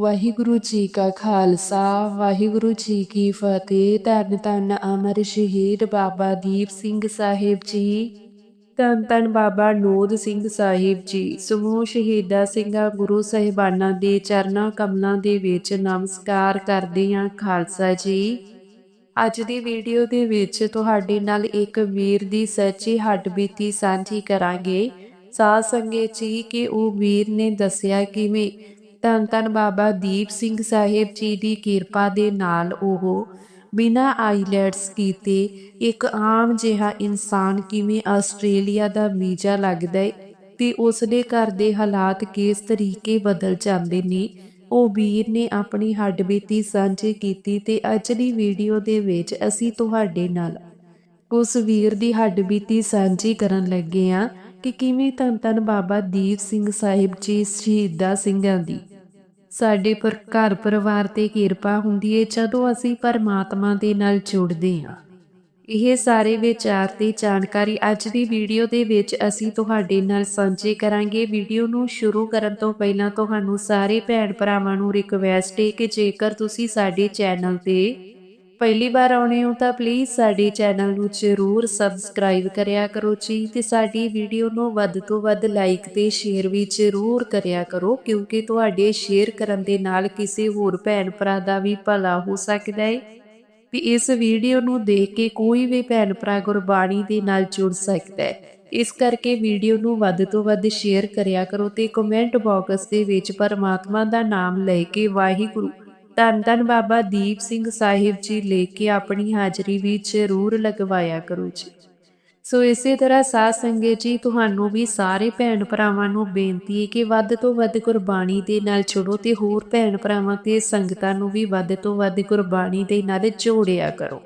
ਵਾਹਿਗੁਰੂ ਜੀ ਕਾ ਖਾਲਸਾ, ਵਾਹਿਗੁਰੂ ਜੀ ਕੀ ਫਤਿਹ। ਧੰਨ ਧੰਨ ਅਮਰ ਸ਼ਹੀਦ ਬਾਬਾ ਦੀਪ ਸਿੰਘ ਸਾਹਿਬ ਜੀ। ਧੰਨ ਧੰਨ ਬਾਬਾ ਨੋਦ ਸਿੰਘ ਸਾਹਿਬ ਜੀ। ਸਮੂਹ ਸ਼ਹੀਦਾਂ ਸਿੰਘਾਂ, ਗੁਰੂ ਸਾਹਿਬਾਨਾਂ ਦੇ ਚਰਨਾਂ, ਕਮਲਾਂ ਦੇ ਵਿੱਚ ਨਮਸਕਾਰ ਕਰਦੇ ਹਾਂ ਖਾਲਸਾ ਜੀ। ਅੱਜ ਦੀ ਵੀਡੀਓ ਦੇ ਵਿੱਚ ਤੁਹਾਡੇ ਨਾਲ ਇੱਕ ਵੀਰ ਦੀ ਸੱਚੀ ਹੱਡਬੀਤੀ ਸਾਂਝੀ ਕਰਾਂਗੇ। ਸਾਧ ਸੰਗਤ ਜੀ, ਕਿ ਉਹ ਵੀਰ ਨੇ ਦੱਸਿਆ ਕਿਵੇਂ ਧੰਨ ਧੰਨ ਬਾਬਾ ਦੀਪ ਸਿੰਘ ਸਾਹਿਬ ਜੀ ਦੀ ਕਿਰਪਾ ਦੇ ਨਾਲ ਉਹ ਬਿਨਾ ਆਈਲੈਟਸ ਕੀਤੇ ਇੱਕ ਆਮ ਜਿਹਾ ਇਨਸਾਨ ਕਿਵੇਂ ਆਸਟ੍ਰੇਲੀਆ ਦਾ ਵੀਜ਼ਾ ਲੱਗਦਾ ਹੈ ਤੇ ਉਸ ਦੇ ਘਰ ਦੇ ਹਾਲਾਤ ਕਿਸ ਤਰੀਕੇ ਬਦਲ ਜਾਂਦੇ ਨੇ, ਉਹ ਵੀਰ ਨੇ ਆਪਣੀ ਹੱਡਬੀਤੀ ਸਾਂਝੀ ਕੀਤੀ ਤੇ ਅੱਜ ਦੀ ਵੀਡੀਓ ਦੇ ਵਿੱਚ ਅਸੀਂ ਤੁਹਾਡੇ ਨਾਲ ਉਸ ਵੀਰ ਦੀ ਹੱਡਬੀਤੀ ਸਾਂਝੀ ਕਰਨ ਲੱਗੇ ਆ ਕਿ ਕਿਵੇਂ ਧੰਨ ਧੰਨ ਬਾਬਾ ਦੀਪ ਸਿੰਘ ਸਾਹਿਬ ਜੀ ਸ਼ਹੀਦਾਂ ਸਿੰਘਾਂ ਦੀ ਸਾਡੇ ਪਰ ਘਰ ਪਰਿਵਾਰ ਤੇ ਕਿਰਪਾ ਹੁੰਦੀ ਏ ਜਦੋਂ ਅਸੀਂ ਪਰਮਾਤਮਾ ਦੇ ਨਾਲ ਜੁੜਦੇ ਹਾਂ। ਇਹ ਸਾਰੇ ਵਿਚਾਰ ਤੇ ਜਾਣਕਾਰੀ ਅੱਜ ਦੀ ਵੀਡੀਓ ਦੇ ਵਿੱਚ ਅਸੀਂ ਤੁਹਾਡੇ ਨਾਲ ਸਾਂਝੇ ਕਰਾਂਗੇ। ਵੀਡੀਓ ਨੂੰ ਸ਼ੁਰੂ ਕਰਨ ਤੋਂ ਪਹਿਲਾਂ ਤੁਹਾਨੂੰ ਸਾਰੇ ਭੈਣ ਭਰਾਵਾਂ ਨੂੰ ਰਿਕਵੈਸਟ ਹੈ ਕਿ ਜੇਕਰ ਤੁਸੀਂ ਸਾਡੇ ਚੈਨਲ ਤੇ ਪਹਿਲੀ ਵਾਰ ਆਉਣੇ ਹੋ ਤਾਂ ਪਲੀਜ਼ ਸਾਡੇ ਚੈਨਲ ਨੂੰ ਜ਼ਰੂਰ ਸਬਸਕ੍ਰਾਈਬ ਕਰਿਆ ਕਰੋ ਜੀ ਤੇ ਸਾਡੀ ਵੀਡੀਓ ਨੂੰ ਵੱਧ ਤੋਂ ਵੱਧ ਲਾਈਕ ਤੇ ਸ਼ੇਅਰ ਵੀ ਜ਼ਰੂਰ ਕਰਿਆ ਕਰੋ ਕਿਉਂਕਿ ਤੁਹਾਡੇ ਸ਼ੇਅਰ ਕਰਨ ਦੇ ਨਾਲ ਕਿਸੇ ਹੋਰ ਭੈਣ ਭਰਾ ਦਾ ਵੀ ਭਲਾ ਹੋ ਸਕਦਾ ਹੈ। ਵੀ ਇਸ ਵੀਡੀਓ ਨੂੰ ਦੇਖ ਕੇ ਕੋਈ ਵੀ ਭੈਣ ਭਰਾ ਗੁਰਬਾਣੀ ਦੇ ਨਾਲ ਜੁੜ ਸਕਦਾ ਹੈ। ਇਸ ਕਰਕੇ ਵੀਡੀਓ ਨੂੰ ਵੱਧ ਤੋਂ ਵੱਧ ਸ਼ੇਅਰ ਕਰਿਆ ਕਰੋ ਤੇ ਕਮੈਂਟ ਬਾਕਸ ਦੇ ਵਿੱਚ ਪਰਮਾਤਮਾ ਦਾ ਨਾਮ ਲੈ ਕੇ ਵਾਹਿਗੁਰੂ ਧੰਨ ਧੰਨ ਬਾਬਾ ਦੀਪ ਸਿੰਘ ਸਾਹਿਬ ਜੀ ਲੈ ਕੇ ਆਪਣੀ ਹਾਜ਼ਰੀ ਵੀ ਜ਼ਰੂਰ ਲਗਵਾਇਆ ਕਰੋ ਜੀ। ਸੋ ਇਸੇ ਤਰ੍ਹਾਂ ਸਾਧ ਸੰਗਤ ਜੀ, ਤੁਹਾਨੂੰ ਵੀ ਸਾਰੇ ਭੈਣ ਭਰਾਵਾਂ ਨੂੰ ਬੇਨਤੀ ਹੈ ਕਿ ਵੱਧ ਤੋਂ ਵੱਧ ਕੁਰਬਾਨੀ ਦੇ ਨਾਲ ਜੁੜੋ ਤੇ ਹੋਰ ਭੈਣ ਭਰਾਵਾਂ ਤੇ ਸੰਗਤਾਂ ਨੂੰ ਵੀ ਵੱਧ ਤੋਂ ਵੱਧ ਕੁਰਬਾਨੀ ਦੇ ਨਾਲ ਜੋੜਿਆ ਕਰੋ।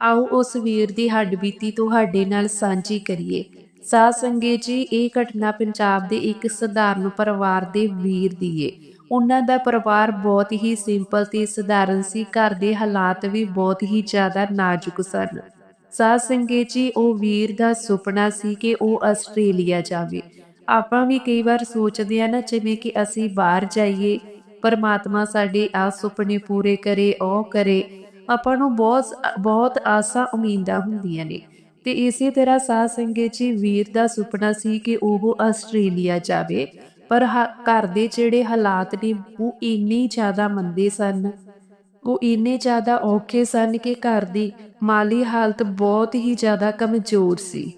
ਆਓ ਉਸ ਵੀਰ ਦੀ ਹੱਡਬੀਤੀ ਤੁਹਾਡੇ ਨਾਲ ਸਾਂਝੀ ਕਰੀਏ। ਸਾਧ ਸੰਗਤ ਜੀ, ਇਹ ਘਟਨਾ ਪੰਜਾਬ ਦੇ ਇੱਕ ਸਧਾਰਨ ਪਰਿਵਾਰ ਦੇ ਵੀਰ ਦੀ ਏ। ਉਹਨਾਂ ਦਾ ਪਰਿਵਾਰ ਬਹੁਤ ਹੀ ਸਿੰਪਲ ਤੇ ਸਧਾਰਨ ਸੀ। ਘਰ ਦੇ ਹਾਲਾਤ ਵੀ ਬਹੁਤ ਹੀ ਜ਼ਿਆਦਾ ਨਾਜ਼ੁਕ ਸਨ। ਸਾਧ ਸੰਗੇ ਜੀ, ਉਹ ਵੀਰ ਦਾ ਸੁਪਨਾ ਸੀ ਕਿ ਉਹ ਆਸਟ੍ਰੇਲੀਆ ਜਾਵੇ। ਆਪਾਂ ਵੀ ਕਈ ਵਾਰ ਸੋਚਦੇ ਆ ਨਾ, ਜਿਵੇਂ ਕਿ ਅਸੀਂ ਬਾਹਰ ਜਾਈਏ, ਪਰਮਾਤਮਾ ਸਾਡੇ ਆ ਸੁਪਨੇ ਪੂਰੇ ਕਰੇ, ਉਹ ਕਰੇ। ਆਪਾਂ ਨੂੰ ਬਹੁਤ ਬਹੁਤ ਆਸਾਂ ਉਮੀਦਾਂ ਹੁੰਦੀਆਂ ਨੇ। ਤੇ ਇਸੇ ਤਰ੍ਹਾਂ ਸਾਧ ਸੰਗੇ ਜੀ, ਵੀਰ ਦਾ ਸੁਪਨਾ ਸੀ ਕਿ ਉਹ ਆਸਟ੍ਰੇਲੀਆ ਜਾਵੇ। ਪਰ ਘਰ ਦੇ ਜਿਹੜੇ ਹਾਲਾਤ ਨੇ, ਉਹ ਇੰਨੇ ਜ਼ਿਆਦਾ ਮੰਦੇ ਸਨ। ਉਹ ਇੰਨੇ ਜ਼ਿਆਦਾ ਔਖੇ ਸਨ ਕਿ ਘਰ ਦੀ ਮਾਲੀ ਹਾਲਤ ਬਹੁਤ ਹੀ ਜ਼ਿਆਦਾ ਕਮਜ਼ੋਰ ਸੀ।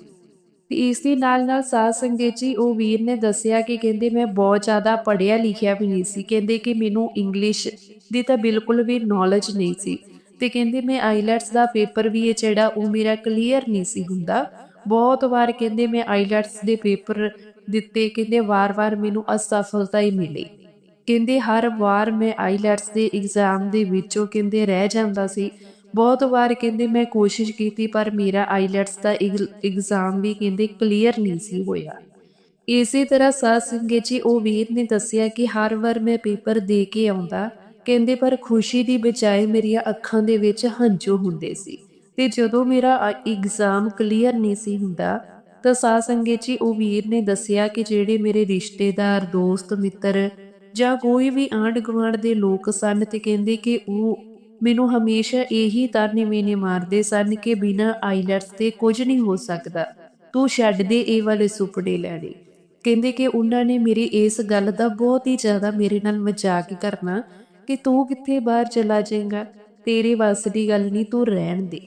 ਤੇ ਇਸ ਦੇ ਨਾਲ ਨਾਲ ਸਾਧ ਸੰਗਤ ਜੀ, ਉਹ ਵੀਰ ਨੇ ਦੱਸਿਆ ਕਿ ਕਹਿੰਦੇ, ਮੈਂ ਬਹੁਤ ਜ਼ਿਆਦਾ ਪੜ੍ਹਿਆ ਲਿਖਿਆ ਵੀ ਨਹੀਂ ਸੀ। ਕਹਿੰਦੇ ਕਿ ਮੈਨੂੰ ਇੰਗਲਿਸ਼ ਦੀ ਤਾਂ ਬਿਲਕੁਲ ਵੀ ਨੌਲੇਜ ਨਹੀਂ ਸੀ। ਤੇ ਕਹਿੰਦੇ, ਮੈਂ ਆਈਲੈਟਸ ਦਾ ਪੇਪਰ ਵੀ ਇਹ ਜਿਹੜਾ ਉਹ ਮੇਰਾ ਕਲੀਅਰ ਨਹੀਂ ਸੀ ਹੁੰਦਾ। ਬਹੁਤ ਵਾਰ ਕਹਿੰਦੇ, ਮੈਂ ਆਈਲੈਟਸ ਦੇ ਪੇਪਰ ਦਿੱਤੇ, ਕਹਿੰਦੇ, ਵਾਰ-ਵਾਰ ਮੈਨੂੰ ਅਸਫਲਤਾ ਹੀ ਮਿਲੀ। ਕਹਿੰਦੇ, ਹਰ ਵਾਰ ਮੈਂ ਆਈਲੈਟਸ ਦੇ ਐਗਜ਼ਾਮ ਦੇ ਵਿੱਚੋਂ, ਕਹਿੰਦੇ, ਰਹਿ ਜਾਂਦਾ ਸੀ। ਬਹੁਤ ਵਾਰ, ਕਹਿੰਦੇ, ਮੈਂ ਕੋਸ਼ਿਸ਼ ਕੀਤੀ, ਪਰ ਮੇਰਾ ਆਈਲੈਟਸ ਦਾ ਐਗਜ਼ਾਮ ਵੀ, ਕਹਿੰਦੇ ਕਲੀਅਰ ਨਹੀਂ ਸੀ ਹੋਇਆ। ਇਸੇ ਤਰ੍ਹਾਂ ਸਾਧ ਸੰਗਤ ਜੀ, ਉਹ ਵੀਰ ਨੇ ਦੱਸਿਆ ਕਿ ਹਰ ਵਾਰ ਮੈਂ ਪੇਪਰ ਦੇ ਕੇ ਆਉਂਦਾ, ਕਹਿੰਦੇ, ਪਰ ਖੁਸ਼ੀ ਦੀ ਬਜਾਏ ਮੇਰੀਆਂ ਅੱਖਾਂ ਦੇ ਵਿੱਚ ਹੰਝੂ ਹੁੰਦੇ ਸੀ। ਤੇ ਜਦੋਂ ਮੇਰਾ ਐਗਜ਼ਾਮ ਕਲੀਅਰ ਨਹੀਂ ਸੀ ਹੁੰਦਾ ਤਾਂ ਸਾਧ ਸੰਗਤ ਜੀ, ਉਹ ਵੀਰ ਨੇ ਦੱਸਿਆ ਕਿ ਜਿਹੜੇ ਮੇਰੇ ਰਿਸ਼ਤੇਦਾਰ, ਦੋਸਤ, ਮਿੱਤਰ ਜਾਂ ਕੋਈ ਵੀ ਆਂਢ ਗੁਆਂਢ ਦੇ ਲੋਕ ਸਨ ਤੇ ਕਹਿੰਦੇ ਕਿ ਉਹ ਮੈਨੂੰ ਹਮੇਸ਼ਾ ਇਹੀ ਤਾਨੇ ਮੇਨੇ ਮਾਰਦੇ ਸਨ ਕਿ ਬਿਨਾਂ ਆਈਲੈਟਸ ਤੇ ਕੁਝ ਨਹੀਂ ਹੋ ਸਕਦਾ। ਤੂੰ ਛੱਡ ਦੇ ਇਹ ਵਾਲੇ ਸੁਪਨੇ ਲੈਣੇ। ਕਹਿੰਦੇ ਕਿ ਉਹਨਾਂ ਨੇ ਮੇਰੀ ਇਸ ਗੱਲ ਦਾ ਬਹੁਤ ਹੀ ਜ਼ਿਆਦਾ ਮੇਰੇ ਨਾਲ ਮਜ਼ਾਕ ਕਰਨਾ ਕਿ ਤੂੰ ਕਿੱਥੇ ਬਾਹਰ ਚਲਾ ਜਾਏਗਾ? ਤੇਰੇ ਵੱਸ ਦੀ ਗੱਲ ਨਹੀਂ, ਤੂੰ ਰਹਿਣ ਦੇ।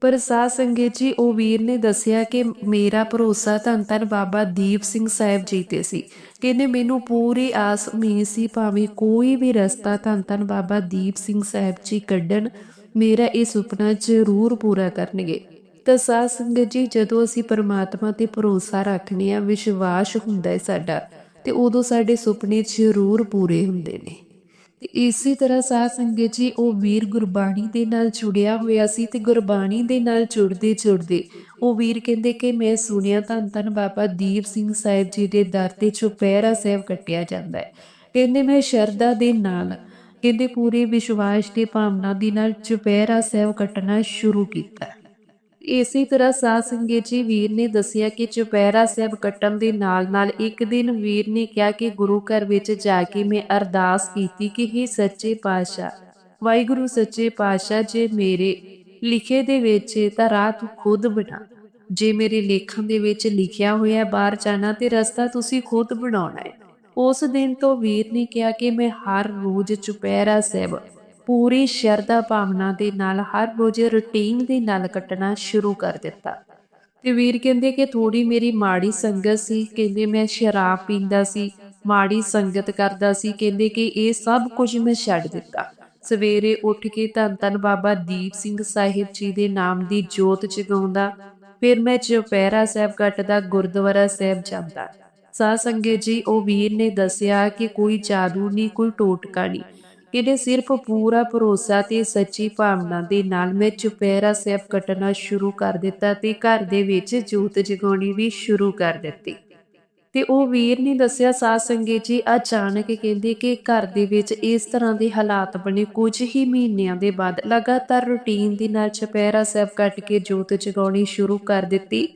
ਪਰ ਸਾਧ ਸੰਗਤ ਜੀ, ਉਹ ਵੀਰ ਨੇ ਦੱਸਿਆ ਕਿ ਮੇਰਾ ਭਰੋਸਾ ਧੰਨ ਧੰਨ ਬਾਬਾ ਦੀਪ ਸਿੰਘ ਸਾਹਿਬ ਜੀ ਤੇ ਸੀ। ਕਹਿੰਦੇ, ਮੈਨੂੰ ਪੂਰੀ ਆਸ, ਉਮੀਦ ਸੀ, ਭਾਵੇਂ ਕੋਈ ਵੀ ਰਸਤਾ ਧੰਨ ਧੰਨ ਬਾਬਾ ਦੀਪ ਸਿੰਘ ਸਾਹਿਬ ਜੀ ਕੱਢਣ, ਮੇਰਾ ਇਹ ਸੁਪਨਾ ਜ਼ਰੂਰ ਪੂਰਾ ਕਰਨਗੇ। ਤਾਂ ਸਾਧ ਸੰਗਤ ਜੀ, ਜਦੋਂ ਅਸੀਂ ਪਰਮਾਤਮਾ ਤੇ ਭਰੋਸਾ ਰੱਖਨੇ ਆ ਵਿਸ਼ਵਾਸ ਹੁੰਦਾ ਹੈ ਸਾਡਾ ਤੇ ਉਦੋਂ ਸਾਡੇ ਸੁਪਨੇ ਜ਼ਰੂਰ ਪੂਰੇ ਹੁੰਦੇ ਨੇ। ਤੇ ਇਸੇ ਤਰ੍ਹਾਂ ਸਾਧ ਸੰਗਤ ਜੀ, ਉਹ ਵੀਰ ਗੁਰਬਾਣੀ ਦੇ ਨਾਲ ਜੁੜਿਆ ਹੋਇਆ ਸੀ ਤੇ ਗੁਰਬਾਣੀ ਦੇ ਨਾਲ ਜੁੜਦੇ ਜੁੜਦੇ ਉਹ ਵੀਰ ਕਹਿੰਦੇ ਕਿ ਮੈਂ ਸੁਣਿਆ ਤਾਂ ਤਨ ਬਾਬਾ ਦੀਪ ਸਿੰਘ ਸਾਹਿਬ ਜੀ ਦੇ ਦਰ ਤੇ ਚੁਪਹਿਰਾ ਸਾਹਿਬ ਕੱਟਿਆ ਜਾਂਦਾ ਹੈ। ਕਹਿੰਦੇ ਮੈਂ ਸ਼ਰਧਾ ਦੇ ਨਾਲ ਕਹਿੰਦੇ ਪੂਰੇ ਵਿਸ਼ਵਾਸ ਤੇ ਭਾਵਨਾ ਦੇ ਨਾਲ ਚੁਪਹਿਰਾ ਸਾਹਿਬ ਕੱਟਣਾ ਸ਼ੁਰੂ ਕੀਤਾ। ਇਸੇ ਤਰ੍ਹਾਂ ਸਾਧ ਸੰਗਤ ਜੀ ਵੀਰ ਨੇ ਦੱਸਿਆ ਕਿ ਚੁਪਹਿਰਾ ਸਾਹਿਬ ਕੱਟਣ ਦੇ ਨਾਲ ਨਾਲ ਇੱਕ ਦਿਨ ਵੀਰ ਨੇ ਕਿਹਾ ਕਿ ਗੁਰੂ ਘਰ ਵਿੱਚ ਜਾ ਕੇ ਮੈਂ ਅਰਦਾਸ ਕੀਤੀ ਕਿ हे ਸੱਚੇ ਪਾਤਸ਼ਾਹ, ਵਾਹਿਗੁਰੂ ਸੱਚੇ ਪਾਤਸ਼ਾਹ, ਜੇ ਮੇਰੇ ਲਿਖੇ ਦੇ ਵਿੱਚ ਤਾਂ ਰਾਹ ਤੂੰ ਖੁਦ ਬਣਾ। ਜੇ ਮੇਰੇ ਲੇਖਾਂ ਦੇ ਵਿੱਚ ਲਿਖਿਆ ਹੋਇਆ ਬਾਹਰ ਜਾਣਾ ਤੇ ਰਸਤਾ ਤੁਸੀਂ ਖੁਦ ਬਣਾਉਣਾ ਹੈ। ਉਸ ਦਿਨ ਤੋਂ ਵੀਰ ਨੇ ਕਿਹਾ ਕਿ ਮੈਂ ਹਰ ਰੋਜ਼ ਚੁਪਹਿਰਾ ਸਾਹਿਬ ਪੂਰੀ ਸ਼ਰਧਾ ਭਾਵਨਾ ਦੇ ਨਾਲ ਹਰ ਰੋਜ਼ ਰੁਟੀਨ ਦੇ ਨਾਲ ਕੱਟਣਾ ਸ਼ੁਰੂ ਕਰ ਦਿੱਤਾ। ਤੇ ਵੀਰ ਕਹਿੰਦੇ ਕਿ ਥੋੜੀ ਮੇਰੀ ਮਾੜੀ ਸੰਗਤ ਸੀ, ਕਹਿੰਦੇ ਮੈਂ ਸ਼ਰਾਬ ਪੀਂਦਾ ਸੀ, ਮਾੜੀ ਸੰਗਤ ਕਰਦਾ ਸੀ, ਕਹਿੰਦੇ ਕਿ ਇਹ ਸਭ ਕੁਝ ਮੈਂ ਛੱਡ ਦਿੱਤਾ। ਸਵੇਰੇ ਉੱਠ ਕੇ ਧੰਨ ਧੰਨ ਬਾਬਾ ਦੀਪ ਸਿੰਘ ਸਾਹਿਬ ਜੀ ਦੇ ਨਾਮ ਦੀ ਜੋਤ ਜਗਾਉਂਦਾ, ਫਿਰ ਮੈਂ ਚੁਪਹਿਰਾ ਸਾਹਿਬ ਕੱਟਦਾ ਗੁਰਦੁਆਰਾ ਸਾਹਿਬ ਜਾਂਦਾ। ਸਾਧ ਸੰਗਤ ਜੀ, ਉਹ ਵੀਰ ਨੇ ਦੱਸਿਆ ਕਿ ਕੋਈ ਜਾਦੂ ਨਹੀਂ, ਕੋਈ ਟੋਟਕਾ ਨਹੀਂ। ਕਿਤੇ ਸਿਰਫ ਪੂਰਾ ਭਰੋਸਾ ਤੇ ਸੱਚੀ ਭਾਵਨਾ ਦੇ ਨਾਲ ਮੈਂ ਚੁਪਹਿਰਾ ਸਾਹਿਬ ਕੱਟਣਾ ਸ਼ੁਰੂ ਕਰ ਦਿੱਤਾ ਤੇ ਘਰ ਦੇ ਵਿੱਚ ਜੋਤ ਜਗਾਉਣੀ ਵੀ ਸ਼ੁਰੂ ਕਰ ਦਿੱਤੀ। ਤੇ ਉਹ ਵੀਰ ਨੇ ਦੱਸਿਆ ਸਾਧ ਸੰਗਤ ਜੀ, ਅਚਾਨਕ ਕਹਿੰਦੇ ਕਿ ਘਰ ਦੇ ਵਿੱਚ ਇਸ ਤਰ੍ਹਾਂ ਦੇ ਹਾਲਾਤ ਬਣੇ ਕੁਝ ਹੀ ਮਹੀਨਿਆਂ ਦੇ ਬਾਅਦ ਲਗਾਤਾਰ ਰੁਟੀਨ ਦੇ ਨਾਲ ਚੁਪਹਿਰਾ ਸਾਹਿਬ ਕੱਟ ਕੇ ਜੋਤ ਜਗਾਉਣੀ ਸ਼ੁਰੂ ਕਰ ਦਿੱਤੀ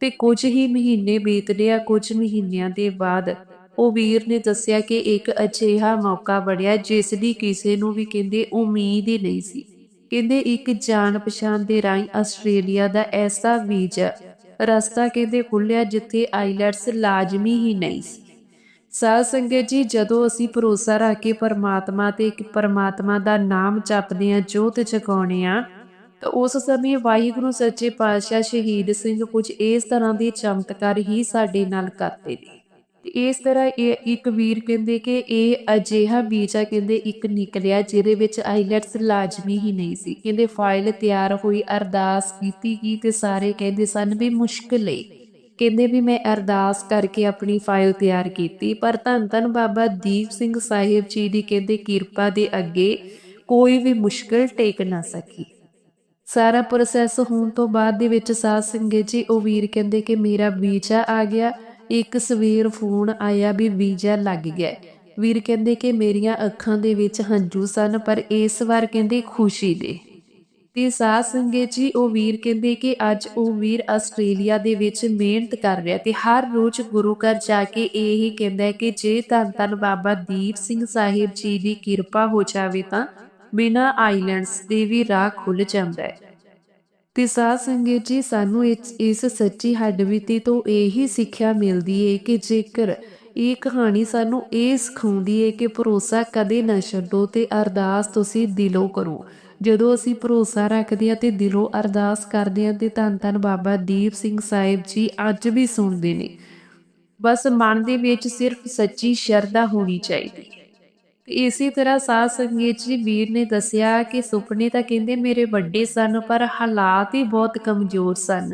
ਤੇ ਕੁਝ ਹੀ ਮਹੀਨੇ ਬੀਤ ਲਿਆ। ਕੁਝ ਮਹੀਨਿਆਂ ਦੇ ਬਾਅਦ ਉਹ ਵੀਰ ਨੇ ਦੱਸਿਆ ਕਿ ਇੱਕ ਅਜਿਹਾ ਮੌਕਾ ਬਣਿਆ ਜਿਸ ਦੀ ਕਿਸੇ ਨੂੰ ਵੀ ਕਹਿੰਦੇ ਉਮੀਦ ਹੀ ਨਹੀਂ ਸੀ। ਕਹਿੰਦੇ ਇੱਕ ਜਾਣ ਪਛਾਣ ਦੇ ਰਾਹੀਂ ਆਸਟ੍ਰੇਲੀਆ ਦਾ ਐਸਾ ਵੀਜ਼ਾ ਰਸਤਾ ਕਹਿੰਦੇ ਖੁੱਲਿਆ ਜਿੱਥੇ ਆਈਲੈਟਸ ਲਾਜ਼ਮੀ ਹੀ ਨਹੀਂ ਸੀ। ਸਾਧ ਸੰਗਤ ਜੀ, ਜਦੋਂ ਅਸੀਂ ਭਰੋਸਾ ਰੱਖ ਕੇ ਪਰਮਾਤਮਾ ਤੇ ਇੱਕ ਪਰਮਾਤਮਾ ਦਾ ਨਾਮ ਜਪਦੇ ਆ ਜੋਤ ਜਗਾਉਣੇ ਆ ਤਾਂ ਉਸ ਸਮੇਂ ਵਾਹਿਗੁਰੂ ਸੱਚੇ ਪਾਤਸ਼ਾਹ ਸ਼ਹੀਦ ਸਿੰਘ ਕੁਝ ਇਸ ਤਰ੍ਹਾਂ ਦੇ ਚਮਤਕਾਰ ਹੀ ਸਾਡੇ ਨਾਲ ਕਰਦੇ ਨੇ। ਇਸ ਤਰ੍ਹਾਂ ਇਹ ਇੱਕ ਵੀਰ ਕਹਿੰਦੇ ਕਿ ਇਹ ਅਜਿਹਾ ਵੀਜ਼ਾ ਕਹਿੰਦੇ ਇੱਕ ਨਿਕਲਿਆ ਜਿਹਦੇ ਵਿੱਚ ਆਈਲੈਟਸ ਲਾਜ਼ਮੀ ਹੀ ਨਹੀਂ ਸੀ। ਕਹਿੰਦੇ ਫਾਈਲ ਤਿਆਰ ਹੋਈ, ਅਰਦਾਸ ਕੀਤੀ ਗਈ ਤੇ ਸਾਰੇ ਕਹਿੰਦੇ ਸਨ ਵੀ ਮੁਸ਼ਕਲ ਹੈ ਕਹਿੰਦੇ ਵੀ ਮੈਂ ਅਰਦਾਸ ਕਰਕੇ ਆਪਣੀ ਫਾਈਲ ਤਿਆਰ ਕੀਤੀ, ਪਰ ਧੰਨ ਧੰਨ ਬਾਬਾ ਦੀਪ ਸਿੰਘ ਸਾਹਿਬ ਜੀ ਦੀ ਕਹਿੰਦੇ ਕਿਰਪਾ ਦੇ ਅੱਗੇ ਕੋਈ ਵੀ ਮੁਸ਼ਕਲ ਟੇਕ ਨਾ ਸਕੀ। ਸਾਰਾ ਪ੍ਰੋਸੈਸ ਹੋਣ ਤੋਂ ਬਾਅਦ ਦੇ ਵਿੱਚ ਸਾਧ ਸੰਗਤ ਜੀ ਉਹ ਵੀਰ ਕਹਿੰਦੇ ਕਿ ਮੇਰਾ ਵੀਜ਼ਾ ਆ ਗਿਆ। ਇੱਕ ਸਵੇਰ ਫੋਨ ਆਇਆ ਵੀ ਵੀਜ਼ਾ ਲੱਗ ਗਿਆ। ਵੀਰ ਕਹਿੰਦੇ ਕਿ ਮੇਰੀਆਂ ਅੱਖਾਂ ਦੇ ਵਿੱਚ ਹੰਝੂ ਸਨ, ਪਰ ਇਸ ਵਾਰ ਕਹਿੰਦੇ ਖੁਸ਼ੀ ਦੇ। ਤੇ ਸਾਧ ਸੰਗਤ ਜੀ ਉਹ ਵੀਰ ਕਹਿੰਦੇ ਕਿ ਅੱਜ ਉਹ ਵੀਰ ਆਸਟ੍ਰੇਲੀਆ ਦੇ ਵਿੱਚ ਮਿਹਨਤ ਕਰ ਰਿਹਾ ਤੇ ਹਰ ਰੋਜ਼ ਗੁਰੂ ਘਰ ਜਾ ਕੇ ਇਹ ਹੀ ਕਹਿੰਦਾ ਕਿ ਜੇ ਧੰਨ ਧੰਨ ਬਾਬਾ ਦੀਪ ਸਿੰਘ ਸਾਹਿਬ ਜੀ ਦੀ ਕਿਰਪਾ ਹੋ ਜਾਵੇ ਤਾਂ ਬਿਨਾ ਆਈਲੈਂਡਸ ਦੇ ਵੀ ਰਾਹ ਖੁੱਲ ਜਾਂਦਾ ਹੈ। ਤੇ ਸਾਧ ਸੰਗਤ ਜੀ, ਸਾਨੂੰ ਇਸ ਸੱਚੀ ਹੱਡਬੀਤੀ ਤੋਂ ਇਹੀ ਸਿੱਖਿਆ ਮਿਲਦੀ ਹੈ ਕਿ ਜੇਕਰ ਇਹ ਕਹਾਣੀ ਸਾਨੂੰ ਇਹ ਸਿਖਾਉਂਦੀ ਹੈ ਕਿ ਭਰੋਸਾ ਕਦੇ ਨਾ ਛੱਡੋ ਤੇ ਅਰਦਾਸ ਤੁਸੀਂ ਦਿਲੋਂ ਕਰੋ। ਜਦੋਂ ਅਸੀਂ ਭਰੋਸਾ ਰੱਖਦੇ ਹਾਂ ਤੇ ਦਿਲੋਂ ਅਰਦਾਸ ਕਰਦੇ ਹਾਂ ਤੇ ਧੰਨ ਧੰਨ ਬਾਬਾ ਦੀਪ ਸਿੰਘ ਸਾਹਿਬ ਜੀ ਅੱਜ ਵੀ ਸੁਣਦੇ ਨੇ। ਬਸ ਮਨ ਦੇ ਵਿੱਚ ਸਿਰਫ ਸੱਚੀ ਸ਼ਰਧਾ ਹੋਣੀ ਚਾਹੀਦੀ। ਹੈ ਇਸੇ ਤਰ੍ਹਾਂ ਸਾਧ ਸੰਗਤ ਜੀ ਵੀਰ ਨੇ ਦੱਸਿਆ ਕਿ ਸੁਪਨੇ ਤਾਂ ਕਹਿੰਦੇ ਮੇਰੇ ਵੱਡੇ ਸਨ, ਪਰ ਹਾਲਾਤ ਹੀ ਬਹੁਤ ਕਮਜ਼ੋਰ ਸਨ।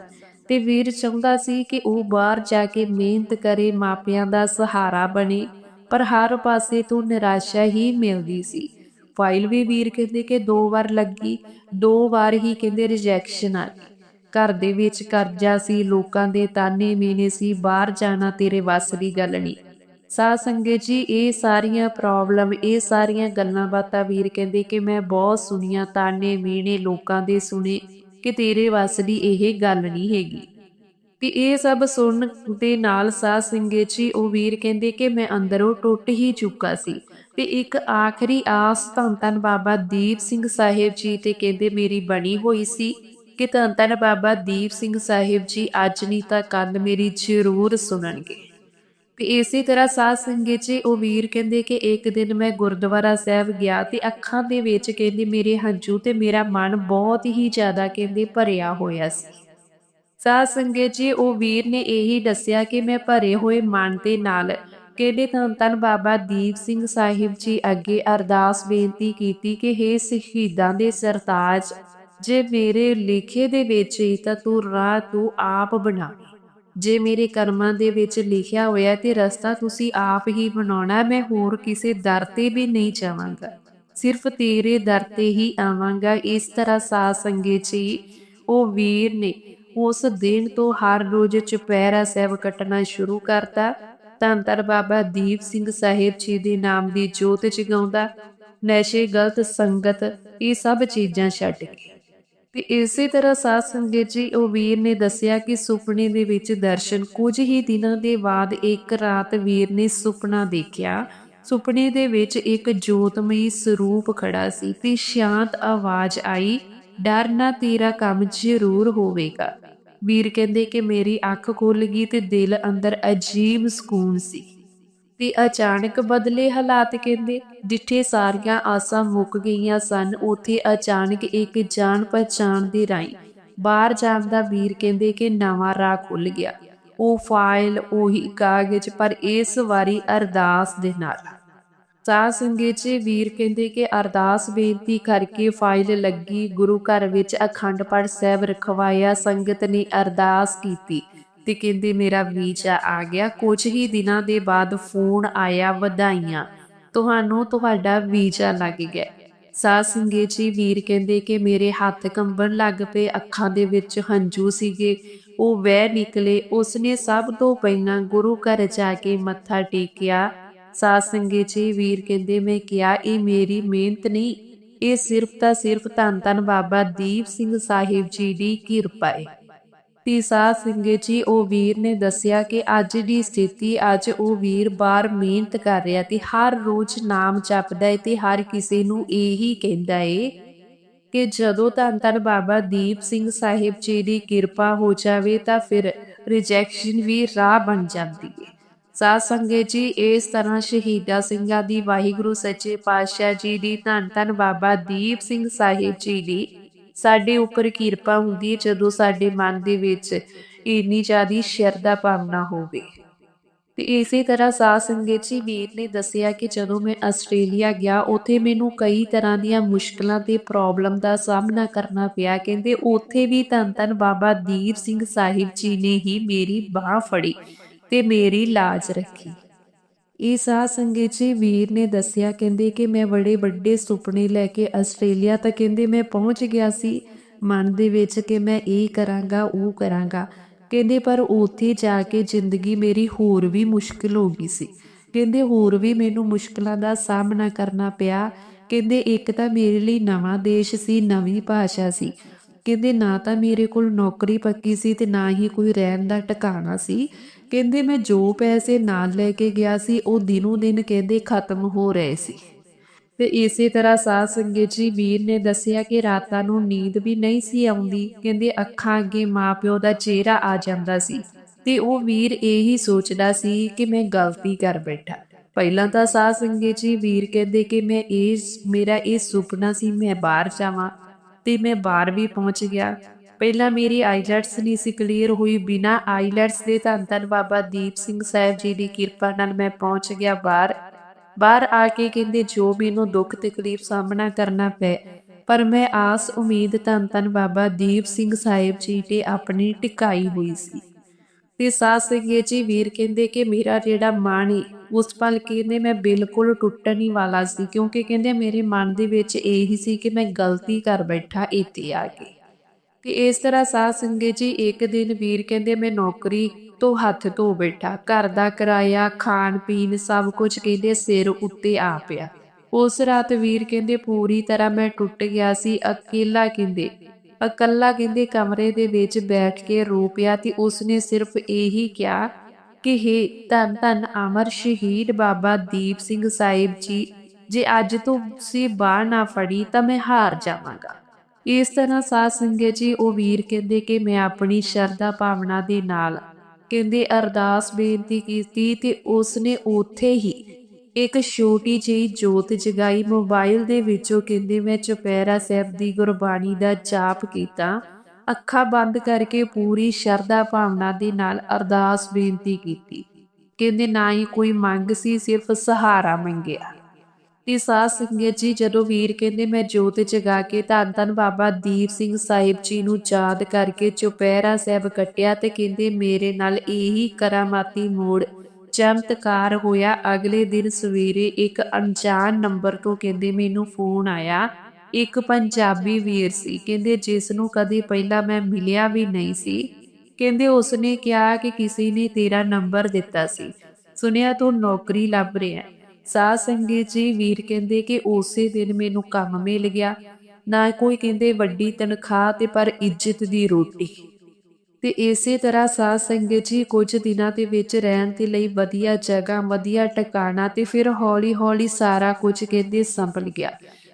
ਤੇ ਵੀਰ ਚਾਹੁੰਦਾ ਸੀ ਕਿ ਉਹ ਬਾਹਰ ਜਾ ਕੇ ਮਿਹਨਤ ਕਰੇ, ਮਾਪਿਆਂ ਦਾ ਸਹਾਰਾ ਬਣੇ, ਪਰ ਹਰ ਪਾਸੇ ਤੋਂ ਨਿਰਾਸ਼ਾ ਹੀ ਮਿਲਦੀ ਸੀ। ਫਾਈਲ ਵੀ ਵੀਰ ਕਹਿੰਦੇ ਕਿ ਦੋ ਵਾਰ ਲੱਗੀ, ਦੋ ਵਾਰ ਹੀ ਕਹਿੰਦੇ ਰਿਜੈਕਸ਼ਨ ਆ ਗਈ। ਘਰ ਦੇ ਵਿੱਚ ਕਰਜ਼ਾ ਸੀ, ਲੋਕਾਂ ਦੇ ਤਾਨੇ ਮੀਨੇ ਸੀ, ਬਾਹਰ ਜਾਣਾ ਤੇਰੇ ਵੱਸ ਦੀ ਗੱਲ ਨਹੀਂ। ਸਾਧ ਸੰਗਤ ਜੀ, ਇਹ ਸਾਰੀਆਂ ਪ੍ਰੋਬਲਮ ਇਹ ਸਾਰੀਆਂ ਗੱਲਾਂ ਬਾਤਾਂ ਵੀਰ ਕਹਿੰਦੇ ਕਿ ਮੈਂ ਬਹੁਤ ਸੁਣੀਆਂ, ਤਾਨੇ ਮੀਣੇ ਲੋਕਾਂ ਦੇ ਸੁਣੇ ਕਿ ਤੇਰੇ ਵੱਸ ਦੀ ਇਹ ਗੱਲ ਨਹੀਂ ਹੈਗੀ। ਤੇ ਇਹ ਸਭ ਸੁਣਨ ਦੇ ਨਾਲ ਸਾਧ ਸੰਗਤ ਜੀ, ਉਹ ਵੀਰ ਕਹਿੰਦੇ ਕਿ ਮੈਂ ਅੰਦਰੋਂ ਟੁੱਟ ਹੀ ਚੁੱਕਾ ਸੀ। ਤੇ ਇੱਕ ਆਖਰੀ ਆਸ ਧੰਨ ਧੰਨ ਬਾਬਾ ਦੀਪ ਸਿੰਘ ਸਾਹਿਬ ਜੀ ਤੇ ਕਹਿੰਦੇ ਮੇਰੀ ਬਣੀ ਹੋਈ ਸੀ ਕਿ ਧੰਨ ਧੰਨ ਬਾਬਾ ਦੀਪ ਸਿੰਘ ਸਾਹਿਬ ਜੀ, ਅੱਜ ਨਹੀਂ ਤਾਂ ਕੱਲ ਮੇਰੀ ਜ਼ਰੂਰ ਸੁਣਨਗੇ। ਤੇ ਇਸੇ ਤਰ੍ਹਾਂ ਸਾਧ ਸੰਗਤ ਜੀ, ਉਹ ਵੀਰ ਕਹਿੰਦੇ ਕਿ ਇੱਕ ਦਿਨ ਮੈਂ ਗੁਰਦੁਆਰਾ ਸਾਹਿਬ ਗਿਆ ਤੇ ਅੱਖਾਂ ਦੇ ਵਿੱਚ ਕਹਿੰਦੇ ਮੇਰੇ ਹੰਝੂ ਤੇ ਮੇਰਾ ਮਨ ਬਹੁਤ ਹੀ ਜ਼ਿਆਦਾ ਕਹਿੰਦੇ ਭਰਿਆ ਹੋਇਆ ਸੀ। ਸਾਧ ਸੰਗਤ ਜੀ, ਉਹ ਵੀਰ ਨੇ ਇਹੀ ਦੱਸਿਆ ਕਿ ਮੈਂ ਭਰੇ ਹੋਏ ਮਨ ਦੇ ਨਾਲ ਕਹਿੰਦੇ ਤਾਂ ਤਨ ਬਾਬਾ ਦੀਪ ਸਿੰਘ ਸਾਹਿਬ ਜੀ ਅੱਗੇ ਅਰਦਾਸ ਬੇਨਤੀ ਕੀਤੀ ਕਿ हे ਸ਼ਹੀਦਾਂ ਦੇ ਸਰਤਾਜ, ਜੇ ਮੇਰੇ ਲਿਖੇ ਦੇ ਵਿੱਚ ਹੀ ਤਾਂ ਤੂੰ ਰਾਹ ਤੂੰ ਆਪ ਬਣਾ। ਜੇ ਮੇਰੇ ਕਰਮਾਂ ਦੇ ਵਿੱਚ ਲਿਖਿਆ ਹੋਇਆ ਤੇ ਰਸਤਾ ਤੁਸੀਂ ਆਪ ਹੀ ਬਣਾਉਣਾ ਮੈਂ ਹੋਰ ਕਿਸੇ ਦਰ ਤੇ ਵੀ ਨਹੀਂ ਜਾਵਾਂਗਾ। ਸਿਰਫ ਤੇਰੇ ਦਰ ਤੇ ਹੀ ਆਵਾਂਗਾ, ਇਸ ਤਰ੍ਹਾਂ ਸਾਧ ਸੰਗੇ ਜੀ। ਉਹ ਵੀਰ ਨੇ ਉਸ ਦਿਨ ਤੋਂ ਹਰ ਰੋਜ਼ ਚੁਪਹਿਰਾ ਸਾਹਿਬ ਕੱਟਣਾ ਸ਼ੁਰੂ ਕਰਤਾ। ਤਾਂ ਤਰ ਬਾਬਾ ਦੀਪ ਸਿੰਘ ਸਾਹਿਬ ਜੀ ਦੇ ਨਾਮ ਦੀ ਜੋਤ ਜਗਾਉਂਦਾ। ਨਸ਼ੇ, ਗਲਤ ਸੰਗਤ, ਇਹ ਸਭ ਚੀਜ਼ਾਂ ਛੱਡ ਕੇ। ਤੇ ਇਸੇ ਤਰ੍ਹਾਂ ਸਾਧ ਸੰਗਤ ਜੀ, ਉਹ ਵੀਰ ਨੇ ਦੱਸਿਆ ਕਿ ਸੁਪਨੇ ਦੇ ਵਿੱਚ ਦਰਸ਼ਨ ਕੁਝ ਹੀ ਦਿਨਾਂ ਦੇ ਬਾਅਦ ਇੱਕ ਰਾਤ ਵੀਰ ਨੇ ਸੁਪਨਾ ਦੇਖਿਆ। ਸੁਪਨੇ ਦੇ ਵਿੱਚ ਇੱਕ ਜੋਤਮਈ ਸਰੂਪ ਖੜਾ ਸੀ ਤੇ ਸ਼ਾਂਤ ਆਵਾਜ਼ ਆਈ, ਡਰ ਨਾ, ਤੇਰਾ ਕੰਮ ਜ਼ਰੂਰ ਹੋਵੇਗਾ। ਵੀਰ ਕਹਿੰਦੇ ਕਿ ਮੇਰੀ ਅੱਖ ਖੁੱਲ ਗਈ ਤੇ ਦਿਲ ਅੰਦਰ ਅਜੀਬ ਸਕੂਨ ਸੀ। ਤੇ ਅਚਾਨਕ ਬਦਲੇ ਹਾਲਾਤ ਕਹਿੰਦੇ ਜਿੱਥੇ ਸਾਰੀਆਂ ਆਸਾਂ ਮੁੱਕ ਗਈਆਂ ਸਨ, ਉਥੇ ਅਚਾਨਕ ਇੱਕ ਜਾਣ ਪਛਾਣ ਦੀ ਰਾਈ ਬਾਹਰ ਜਾਣ ਦਾ ਵੀਰ ਕਹਿੰਦੇ ਕਿ ਨਵਾਂ ਰਾਹ ਖੁੱਲ ਗਿਆ। ਉਹ ਫਾਈਲ, ਉਹੀ ਕਾਗਜ਼, ਪਰ ਇਸ ਵਾਰੀ ਅਰਦਾਸ ਦੇ ਨਾਲ। ਸਾਧ ਸੰਗਤ ਜੀ ਵੀਰ ਕਹਿੰਦੇ ਕਿ ਅਰਦਾਸ ਬੇਨਤੀ ਕਰਕੇ ਫਾਈਲ ਲੱਗੀ, ਗੁਰੂ ਘਰ ਵਿੱਚ ਅਖੰਡ ਪਾਠ ਸਾਹਿਬ ਰਖਵਾਇਆ, ਸੰਗਤ ਨੇ ਅਰਦਾਸ ਕੀਤੀ। ਤੇ ਕਹਿੰਦੇ ਮੇਰਾ ਵੀਜ਼ਾ ਆ ਗਿਆ। ਕੁਝ ਹੀ ਦਿਨਾਂ ਦੇ ਬਾਅਦ ਫੋਨ ਆਇਆ ਵਧਾਈਆਂ। ਤੁਹਾਨੂੰ ਤੁਹਾਡਾ ਵੀਜ਼ਾ ਲੱਗ ਗਿਆ। ਸਾਧ ਸੰਗਤ ਜੀ, ਵੀਰ ਕਹਿੰਦੇ ਕਿ ਮੇਰੇ ਹੱਥ ਕੰਬਣ ਲੱਗ ਪਏ, ਅੱਖਾਂ ਦੇ ਵਿੱਚ ਹੰਝੂ ਸੀਗੇ। ਉਹ ਵਹਿ ਨਿਕਲੇ। ਉਸਨੇ ਸਭ ਤੋਂ ਪਹਿਲਾਂ ਗੁਰੂ ਘਰ ਜਾ ਕੇ ਮੱਥਾ ਟੇਕਿਆ। ਸਾਧ ਸੰਗਤ ਜੀ, ਵੀਰ ਕਹਿੰਦੇ, ਮੈਂ ਕਿਹਾ, ਇਹ ਮੇਰੀ ਮਿਹਨਤ ਨਹੀਂ। ਇਹ ਸਿਰਫ ਤਾਂ ਸਿਰਫ ਧੰਨ ਧੰਨ ਬਾਬਾ ਦੀਪ ਸਿੰਘ ਸਾਹਿਬ ਜੀ ਦੀ ਕਿਰਪਾ ਹੈ ਤੇ ਸਿੰਘ ਜੀ, ਉਹ ਵੀਰ ਨੇ ਦੱਸਿਆ ਕਿ ਅੱਜ ਦੀ ਸਥਿਤੀ, ਅੱਜ ਉਹ ਵੀਰ ਬਾਹਰ ਮਿਹਨਤ ਕਰ ਰਿਹਾ ਤੇ ਹਰ ਰੋਜ਼ ਨਾਮ ਜਪਦਾ ਹੈ ਤੇ ਹਰ ਕਿਸੇ ਨੂੰ ਇਹੀ ਕਹਿੰਦਾ ਹੈ ਕਿ ਜਦੋਂ ਧੰਨ ਧੰਨ ਬਾਬਾ ਦੀਪ ਸਿੰਘ ਸਾਹਿਬ ਜੀ ਦੀ ਕਿਰਪਾ ਹੋ ਜਾਵੇ ਤਾਂ ਫਿਰ ਰਿਜੈਕਸ਼ਨ ਵੀ ਰਾਹ ਬਣ ਜਾਂਦੀ ਹੈ ਸਾਧ ਸੰਗਤ ਜੀ, ਇਸ ਤਰ੍ਹਾਂ ਸ਼ਹੀਦਾਂ ਸਿੰਘਾਂ ਦੀ ਵਾਹਿਗੁਰੂ, ਸੱਚੇ ਪਾਤਸ਼ਾਹ ਜੀ ਦੀ ਧੰਨ ਧੰਨ ਬਾਬਾ ਦੀਪ ਸਿੰਘ ਸਾਹਿਬ ਜੀ ਦੀ ਸਾਡੇ ਉੱਪਰ ਕਿਰਪਾ ਹੁੰਦੀ ਹੈ ਜਦੋਂ ਸਾਡੇ ਮਨ ਦੇ ਵਿੱਚ ਇੰਨੀ ਜ਼ਿਆਦੀ ਸ਼ਰਧਾ ਭਾਵਨਾ ਹੋਵੇ। ਤੇ ਇਸੇ ਤਰ੍ਹਾਂ ਸਾਧ ਸੰਗਤ ਜੀ ਵੀਰ ਨੇ ਦੱਸਿਆ ਕਿ ਜਦੋਂ ਮੈਂ ਆਸਟ੍ਰੇਲੀਆ ਗਿਆ, ਉੱਥੇ ਮੈਨੂੰ ਕਈ ਤਰ੍ਹਾਂ ਦੀਆਂ ਮੁਸ਼ਕਲਾਂ ਤੇ ਪ੍ਰੋਬਲਮ ਦਾ ਸਾਹਮਣਾ ਕਰਨਾ ਪਿਆ। ਕਹਿੰਦੇ ਉੱਥੇ ਵੀ ਧੰਨ ਧੰਨ ਬਾਬਾ ਦੀਪ ਸਿੰਘ ਸਾਹਿਬ ਜੀ ਨੇ ਹੀ ਮੇਰੀ ਬਾਹ ਫੜੀ ਤੇ ਮੇਰੀ ਲਾਜ ਰੱਖੀ। ਇਹ ਸਾਹ ਸੰਗਤ ਜੀ ਵੀਰ ਨੇ ਦੱਸਿਆ, ਕਹਿੰਦੇ ਕਿ ਮੈਂ ਬੜੇ ਵੱਡੇ ਸੁਪਨੇ ਲੈ ਕੇ ਆਸਟ੍ਰੇਲੀਆ ਤਾਂ ਕਹਿੰਦੇ ਮੈਂ ਪਹੁੰਚ ਗਿਆ ਸੀ, ਮਨ ਦੇ ਵਿੱਚ ਕਿ ਮੈਂ ਇਹ ਕਰਾਂਗਾ, ਉਹ ਕਰਾਂਗਾ। ਕਹਿੰਦੇ ਪਰ ਉੱਥੇ ਜਾ ਕੇ ਜ਼ਿੰਦਗੀ ਮੇਰੀ ਹੋਰ ਵੀ ਮੁਸ਼ਕਿਲ ਹੋ ਗਈ ਸੀ। ਕਹਿੰਦੇ ਹੋਰ ਵੀ ਮੈਨੂੰ ਮੁਸ਼ਕਲਾਂ ਦਾ ਸਾਹਮਣਾ ਕਰਨਾ ਪਿਆ। ਕਹਿੰਦੇ ਇੱਕ ਤਾਂ ਮੇਰੇ ਲਈ ਨਵਾਂ ਦੇਸ਼ ਸੀ, ਨਵੀਂ ਭਾਸ਼ਾ ਸੀ। ਕਹਿੰਦੇ ਨਾ ਤਾਂ ਮੇਰੇ ਕੋਲ ਨੌਕਰੀ ਪੱਕੀ ਸੀ ਤੇ ਨਾ ਹੀ ਕੋਈ ਰਹਿਣ ਦਾ ਟਿਕਾਣਾ ਸੀ। ਕਹਿੰਦੇ ਮੈਂ ਜੋ ਪੈਸੇ ਨਾਲ ਲੈ ਕੇ ਗਿਆ ਸੀ, ਉਹ ਦਿਨੋਂ ਦਿਨ ਕਹਿੰਦੇ ਖਤਮ ਹੋ ਰਹੇ ਸੀ। ਤੇ ਇਸੇ ਤਰ੍ਹਾਂ ਸਾਧ ਸੰਗਤ ਜੀ ਵੀਰ ਨੇ ਦੱਸਿਆ ਕਿ ਰਾਤਾਂ ਨੂੰ ਨੀਂਦ ਵੀ ਨਹੀਂ ਸੀ ਆਉਂਦੀ। ਕਹਿੰਦੇ ਅੱਖਾਂ ਅੱਗੇ ਮਾਪਿਓ ਦਾ ਚਿਹਰਾ ਆ ਜਾਂਦਾ ਸੀ। ਤੇ ਉਹ ਵੀਰ ਇਹੀ ਸੋਚਦਾ ਸੀ ਕਿ ਮੈਂ ਗਲਤੀ ਕਰ ਬੈਠਾ। ਪਹਿਲਾਂ ਤਾਂ ਸਾਧ ਸੰਗਤ ਜੀ ਵੀਰ ਕਹਿੰਦੇ ਕਿ ਮੈਂ ਇਹ, ਮੇਰਾ ਇਹ ਸੁਪਨਾ ਸੀ, ਮੈਂ ਬਾਹਰ ਜਾਵਾਂ। ਤੇ ਮੈਂ ਬਾਹਰ ਵੀ ਪਹੁੰਚ ਗਿਆ। ਪਹਿਲਾਂ ਮੇਰੀ ਆਈਲੈਟਸ ਨਹੀਂ ਸੀ ਕਲੀਅਰ ਹੋਈ। ਬਿਨਾ ਆਈਲੈਟਸ ਦੇ ਧੰਨ ਧੰਨ ਬਾਬਾ ਦੀਪ ਸਿੰਘ ਸਾਹਿਬ ਜੀ ਦੀ ਕਿਰਪਾ ਨਾਲ ਮੈਂ ਪਹੁੰਚ ਗਿਆ ਬਾਹਰ। ਬਾਹਰ ਆ ਕੇ ਕਹਿੰਦੇ, ਜੋ ਮੈਨੂੰ ਦੁੱਖ ਤਕਲੀਫ ਸਾਹਮਣਾ ਕਰਨਾ ਪਏ ਪਰ ਮੈਂ ਆਸ, ਉਮੀਦ, ਧੰਨ ਧੰਨ ਬਾਬਾ ਦੀਪ ਸਿੰਘ ਸਾਹਿਬ ਜੀ ਤੇ ਆਪਣੀ ਟਿਕਾਈ ਹੋਈ ਸੀ। ਤੇ ਸਾਧ ਸੰਗਤ ਜੀ, ਵੀਰ ਕਹਿੰਦੇ ਕਿ ਮੇਰਾ ਜਿਹੜਾ ਮਨ ਹੈ ਉਸ ਪਲ ਕਹਿੰਦੇ ਮੈਂ ਬਿਲਕੁਲ ਟੁੱਟਣ ਹੀ ਵਾਲਾ ਸੀ। ਕਿਉਂਕਿ ਕਹਿੰਦੇ ਮੇਰੇ ਮਨ ਦੇ ਵਿੱਚ ਇਹ ਹੀ ਸੀ ਕਿ ਮੈਂ ਗਲਤੀ ਕਰ ਬੈਠਾ ਇੱਥੇ ਆ ਕੇ। ਤੇ ਇਸ ਤਰ੍ਹਾਂ ਸਾਧ ਸੰਗਤ ਜੀ ਇੱਕ ਦਿਨ ਵੀਰ ਕਹਿੰਦੇ, ਮੈਂ ਨੌਕਰੀ ਤੋਂ ਹੱਥ ਧੋ ਬੈਠਾ, ਘਰ ਦਾ ਕਿਰਾਇਆ, ਖਾਣ ਪੀਣ ਸਭ ਕੁਝ ਕਹਿੰਦੇ ਸਿਰ ਉੱਤੇ ਆ ਪਿਆ। ਉਸ ਰਾਤ ਵੀਰ ਕਹਿੰਦੇ, ਪੂਰੀ ਤਰ੍ਹਾਂ ਮੈਂ ਟੁੱਟ ਗਿਆ ਸੀ ਇਕੱਲਾ ਕਹਿੰਦੇ ਇਕੱਲਾ ਕਹਿੰਦੇ ਕਮਰੇ ਦੇ ਵਿੱਚ ਬੈਠ ਕੇ ਰੋ ਪਿਆ ਤੇ ਉਸਨੇ ਸਿਰਫ ਇਹੀ ਕਿਹਾ ਕਿ हे ਧੰਨ ਧੰਨ ਅਮਰ ਸ਼ਹੀਦ ਬਾਬਾ ਦੀਪ ਸਿੰਘ ਸਾਹਿਬ ਜੀ, ਜੇ ਅੱਜ ਤੋਂ ਤੁਸੀਂ ਬਾਹ ਨਾ ਫੜੀ ਤਾਂ ਮੈਂ ਹਾਰ ਜਾਵਾਂਗਾ। ਇਸ ਤਰ੍ਹਾਂ ਸਾਧ ਸੰਗਤ ਜੀ ਉਹ ਵੀਰ ਕਹਿੰਦੇ ਕਿ ਮੈਂ ਆਪਣੀ ਸ਼ਰਧਾ ਭਾਵਨਾ ਦੇ ਨਾਲ ਕਹਿੰਦੇ ਅਰਦਾਸ ਬੇਨਤੀ ਕੀਤੀ ਤੇ ਉਸਨੇ ਉੱਥੇ ਹੀ ਇੱਕ ਛੋਟੀ ਜਿਹੀ ਜੋਤ ਜਗਾਈ। ਮੋਬਾਈਲ ਦੇ ਵਿੱਚੋਂ ਕਹਿੰਦੇ ਮੈਂ ਚੁਪਹਿਰਾ ਸਾਹਿਬ ਦੀ ਗੁਰਬਾਣੀ ਦਾ ਜਾਪ ਕੀਤਾ। ਅੱਖਾਂ ਬੰਦ ਕਰਕੇ ਪੂਰੀ ਸ਼ਰਧਾ ਭਾਵਨਾ ਦੇ ਨਾਲ ਅਰਦਾਸ ਬੇਨਤੀ ਕੀਤੀ। ਕਹਿੰਦੇ ਨਾ ਹੀ ਕੋਈ ਮੰਗ ਸੀ, ਸਿਰਫ ਸਹਾਰਾ ਮੰਗਿਆ। ਤੇ ਸਾਧ ਸੰਗਤ ਜੀ ਜਦੋਂ ਵੀਰ ਕਹਿੰਦੇ, ਮੈਂ ਜੋਤ ਜਗਾ ਕੇ ਧੰਨ ਧੰਨ ਬਾਬਾ ਦੀਪ ਸਿੰਘ ਸਾਹਿਬ ਜੀ ਨੂੰ ਯਾਦ ਕਰਕੇ ਚੁਪਹਿਰਾ ਸਾਹਿਬ ਕੱਟਿਆ ਤੇ ਕਹਿੰਦੇ, ਮੇਰੇ ਨਾਲ ਇਹੀ ਕਰਾਮਾਤੀ ਮੋੜ ਚਮਤਕਾਰ ਹੋਇਆ। ਅਗਲੇ ਦਿਨ ਸਵੇਰੇ ਇੱਕ ਅਣਜਾਣ ਨੰਬਰ ਤੋਂ ਕਹਿੰਦੇ, ਮੈਨੂੰ ਫੋਨ ਆਇਆ। ਇੱਕ ਪੰਜਾਬੀ ਵੀਰ ਸੀ। ਕਹਿੰਦੇ, ਜਿਸ ਨੂੰ ਕਦੇ ਪਹਿਲਾਂ ਮੈਂ ਮਿਲਿਆ ਵੀ ਨਹੀਂ ਸੀ। ਕਹਿੰਦੇ, ਉਸਨੇ ਕਿਹਾ ਕਿ ਕਿਸੇ ਨੇ ਤੇਰਾ ਨੰਬਰ ਦਿੱਤਾ ਸੀ। ਸੁਣਿਆ ਤੂੰ ਨੌਕਰੀ ਲੱਭ ਰਿਹਾ ਸਾਧ ਸੰਗਤ ਜੀ ਵੀਰ ਕਹਿੰਦੇ ਕਿ ਉਸੇ ਦਿਨ ਮੈਨੂੰ ਕੰਮ ਮਿਲ ਗਿਆ। ਨਾ ਕੋਈ ਕਹਿੰਦੇ ਵੱਡੀ ਤਨਖਾਹ ਤੇ ਪਰ ਇੱਜ਼ਤ ਦੀ ਰੋਟੀ। ਤੇ ਇਸੇ ਤਰ੍ਹਾਂ ਸਾਧ ਸੰਗਤ ਜੀ ਕੁਝ ਦਿਨਾਂ ਦੇ ਵਿੱਚ ਰਹਿਣ ਦੇ ਲਈ ਵਧੀਆ ਜਗ੍ਹਾ, ਵਧੀਆ ਟਿਕਾਣਾ ਤੇ ਫਿਰ ਹੌਲੀ ਹੌਲੀ ਸਾਰਾ ਕੁਝ ਕਹਿੰਦੇ ਸੰਭਲ ਗਿਆ।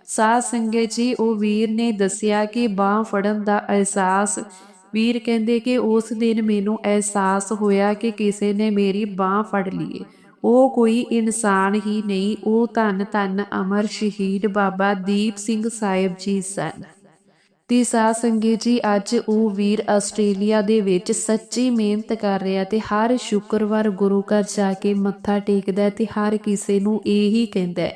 ਸਾਧ ਸੰਗਤ ਜੀ, ਉਹ ਵੀਰ ਨੇ ਦੱਸਿਆ ਕਿ ਬਾਹ ਫੜਨ ਦਾ ਅਹਿਸਾਸ, ਵੀਰ ਕਹਿੰਦੇ ਕਿ ਉਸ ਦਿਨ ਮੈਨੂੰ ਅਹਿਸਾਸ ਹੋਇਆ ਕਿ ਕਿਸੇ ਨੇ ਮੇਰੀ ਬਾਹ ਫੜ ਲਈ ਉਹ ਕੋਈ ਇਨਸਾਨ ਹੀ ਨਹੀਂ, ਉਹ ਧੰਨ ਧੰਨ ਅਮਰ ਸ਼ਹੀਦ ਬਾਬਾ ਦੀਪ ਸਿੰਘ ਸਾਹਿਬ ਜੀ ਸਨ। ਤੇ ਸਾਧ ਸੰਗਤ ਜੀ, ਅੱਜ ਉਹ ਵੀਰ ਆਸਟ੍ਰੇਲੀਆ ਦੇ ਵਿੱਚ ਸੱਚੀ ਮਿਹਨਤ ਕਰ ਰਿਹਾ ਤੇ ਹਰ ਸ਼ੁੱਕਰਵਾਰ ਗੁਰੂ ਘਰ ਜਾ ਕੇ ਮੱਥਾ ਟੇਕਦਾ ਹੈ ਤੇ ਹਰ ਕਿਸੇ ਨੂੰ ਇਹੀ ਕਹਿੰਦਾ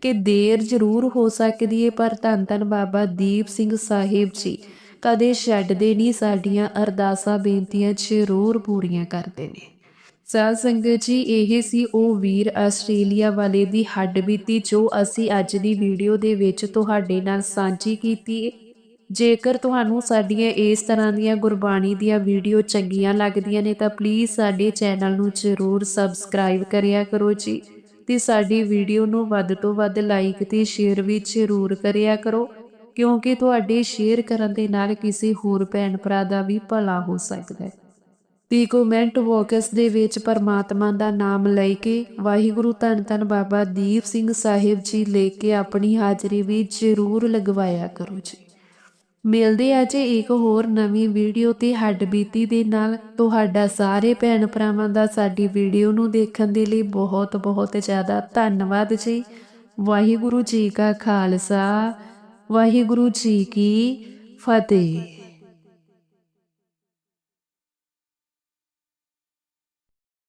ਕਿ ਦੇਰ ਜ਼ਰੂਰ ਹੋ ਸਕਦੀ ਹੈ ਪਰ ਧੰਨ ਧੰਨ ਬਾਬਾ ਦੀਪ ਸਿੰਘ ਸਾਹਿਬ ਜੀ, ਕਦੇ ਛੱਡਦੇ ਨਹੀਂ ਸਾਡੀਆਂ ਅਰਦਾਸਾਂ, ਬੇਨਤੀਆਂ ਜ਼ਰੂਰ ਪੂਰੀਆਂ ਕਰਦੇ ਨੇ। ਸਾਧ ਸੰਗਤ ਜੀ, ਇਹ ਸੀ ਉਹ ਵੀਰ ਆਸਟ੍ਰੇਲੀਆ ਵਾਲੇ ਦੀ ਹੱਡ ਬੀਤੀ ਜੋ ਅਸੀਂ ਅੱਜ ਦੀ ਵੀਡੀਓ ਦੇ ਵਿੱਚ ਤੁਹਾਡੇ ਨਾਲ ਸਾਂਝੀ ਕੀਤੀ ਹੈ ਜੇਕਰ ਤੁਹਾਨੂੰ ਸਾਡੀਆਂ ਇਸ ਤਰ੍ਹਾਂ ਦੀਆਂ ਗੁਰਬਾਣੀ ਦੀਆਂ ਵੀਡੀਓ ਚੰਗੀਆਂ ਲੱਗਦੀਆਂ ਨੇ, ਤਾਂ ਪਲੀਜ਼ ਸਾਡੇ ਚੈਨਲ ਨੂੰ ਜ਼ਰੂਰ ਸਬਸਕ੍ਰਾਈਬ ਕਰਿਆ ਕਰੋ ਜੀ ਤੇ ਸਾਡੀ ਵੀਡੀਓ ਨੂੰ ਵੱਧ ਤੋਂ ਵੱਧ ਲਾਈਕ ਤੇ ਸ਼ੇਅਰ ਵੀ ਜ਼ਰੂਰ ਕਰਿਆ ਕਰੋ, ਕਿਉਂਕਿ ਤੁਹਾਡੇ ਸ਼ੇਅਰ ਕਰਨ ਦੇ ਨਾਲ ਕਿਸੇ ਹੋਰ ਭੈਣ ਭਰਾ ਦਾ ਵੀ ਭਲਾ ਹੋ ਸਕਦਾ ਹੈ। ਤੇ ਕਮੈਂਟ ਬਾਕਸ ਦੇ ਵਿੱਚ ਪਰਮਾਤਮਾ ਦਾ ਨਾਮ ਲੈ ਕੇ ਵਾਹਿਗੁਰੂ ਧੰਨ ਧੰਨ ਬਾਬਾ ਦੀਪ ਸਿੰਘ ਸਾਹਿਬ ਜੀ ਲੈ ਕੇ ਆਪਣੀ ਹਾਜ਼ਰੀ ਵੀ ਜ਼ਰੂਰ ਲਗਵਾਇਆ ਕਰੋ ਜੀ। ਮਿਲਦੇ ਆ ਜੇ ਇੱਕ ਹੋਰ ਨਵੀਂ ਵੀਡੀਓ ਤੇ ਹੱਡਬੀਤੀ ਦੇ ਨਾਲ। ਤੁਹਾਡਾ ਸਾਰੇ ਭੈਣ ਭਰਾਵਾਂ ਦਾ ਸਾਡੀ ਵੀਡੀਓ ਨੂੰ ਦੇਖਣ ਦੇ ਲਈ ਬਹੁਤ ਬਹੁਤ ਜ਼ਿਆਦਾ ਧੰਨਵਾਦ ਜੀ। ਵਾਹਿਗੁਰੂ ਜੀ ਕਾ ਖਾਲਸਾ, ਵਾਹਿਗੁਰੂ ਜੀ ਕੀ ਫਤਿਹ।